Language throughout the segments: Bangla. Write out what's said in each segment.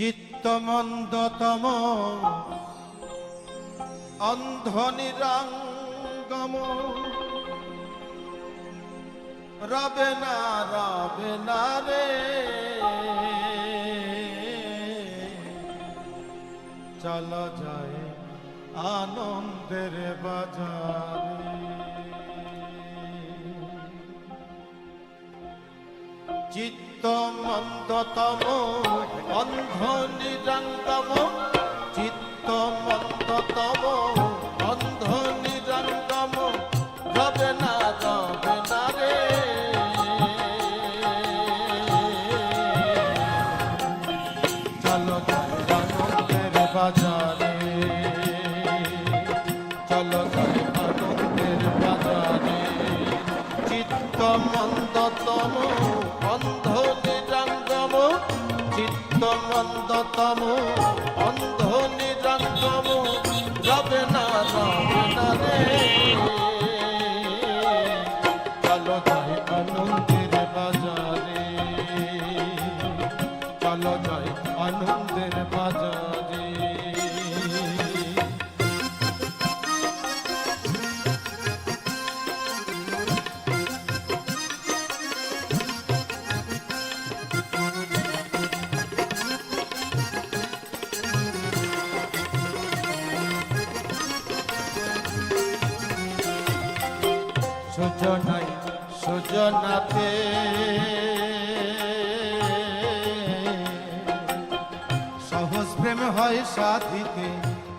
চিত্তমন্দতম। অন্ধ নিরাঙ্গম রবে না রবে না রে। চল যায় আনন্দের বাজারে। চিত্ত মন্দতম অন্ধ নিরঙ্গম চিত্ত মন্দতম অন্ধ নিরঙ্গম রবে না রবে না রে। চলো যাই বাজারে, চলো চিত্ত মন্দতম অন্ধ নিরঙ্গম চিত্ত মন্দতম অন্ধ নিরঙ্গম রবে না রবে না রে চলো যাই আনন্দের বাজারে, চলো যাই আনন্দের বাজারে। হয় সাধিতে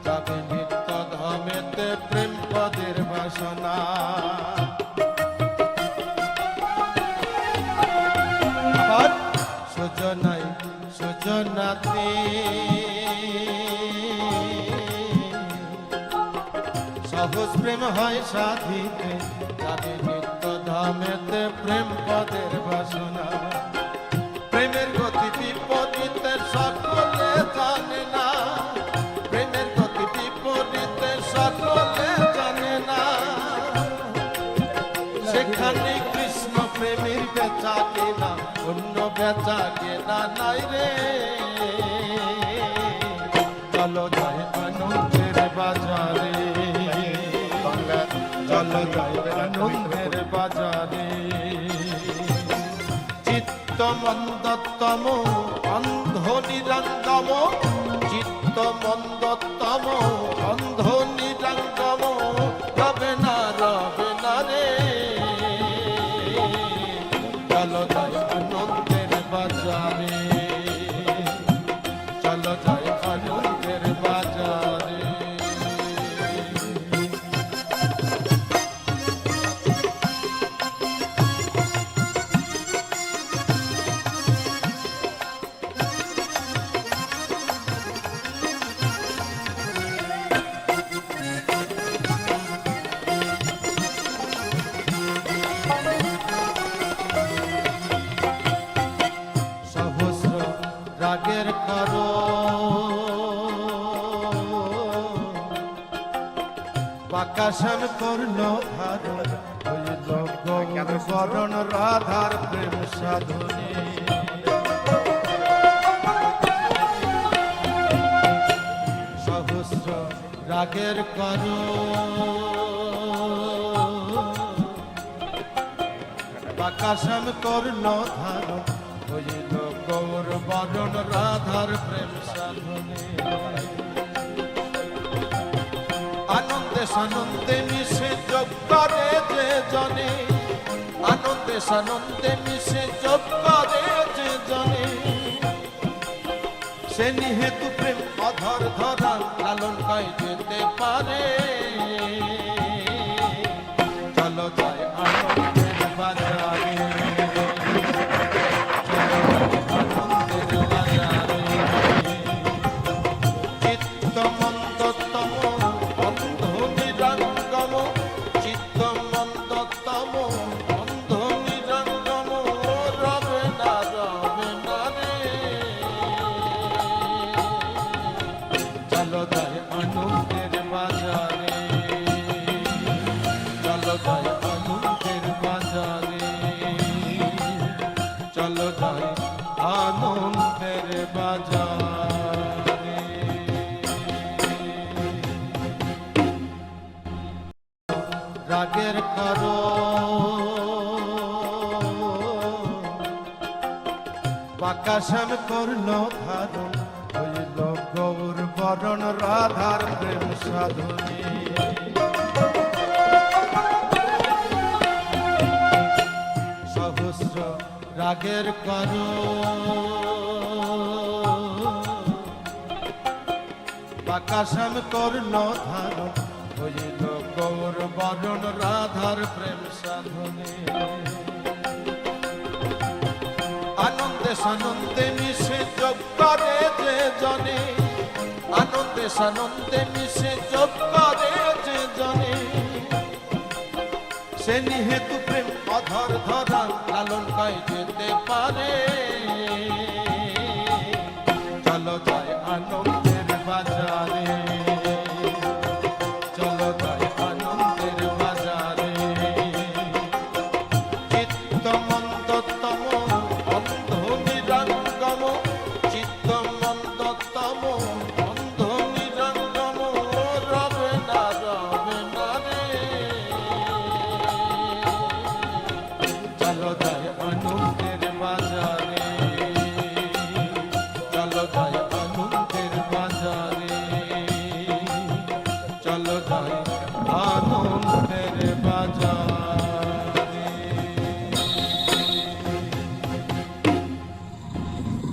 যাবে নিত্য ধামেতে প্রেম পদের বাসনা। সুজনাই সুজনাতে। সহজ প্রেম হয় সাধিতে যাবে নিত্য ধামেতে প্রেম পদের বাসনা। প্রেমের গতি বিপরীতে সকলে জানে না বেচা কেনা নাই রে। চলো যাই আনন্দের বাজারে। চলো যাই আনন্দের বাজারে। চিত্ত মন্দতম অন্ধ নিরঙ্গম চিত্ত মন্দতম রাগের করো বাকাশন করল ধারণ বরণ, রাধার প্রেম সাধনে। সহস্র রাগের করো বাকাশম করল ধারণ গৌর বরণ রাধার প্রেম সাধনে। আনন্দে সানন্দে মিশে করে যে জনে। আনন্দে সানন্দে মিশে করে যে জনে। সে নিহেতু প্রেম অধর ধরা লালন কয় যেতে পারে। করো পাকাশাম করল ধারণ হইল গৌর বরণ, রাধার প্রেম সাধনী। সহস্র রাগের করো পাকাশাম করল ধারণ হইল গৌর বরণ, রাধার প্রেম সাধনে। আনন্দে সানন্দে মিশে যোগ করে যে জনে। আনন্দে সানন্দে মিশে যোগ করে যে জনে। সে নিহেতু প্রেম অধর ধরা লালন কয় যেতে পারে। চলো যায় আনন্দের বাজারে।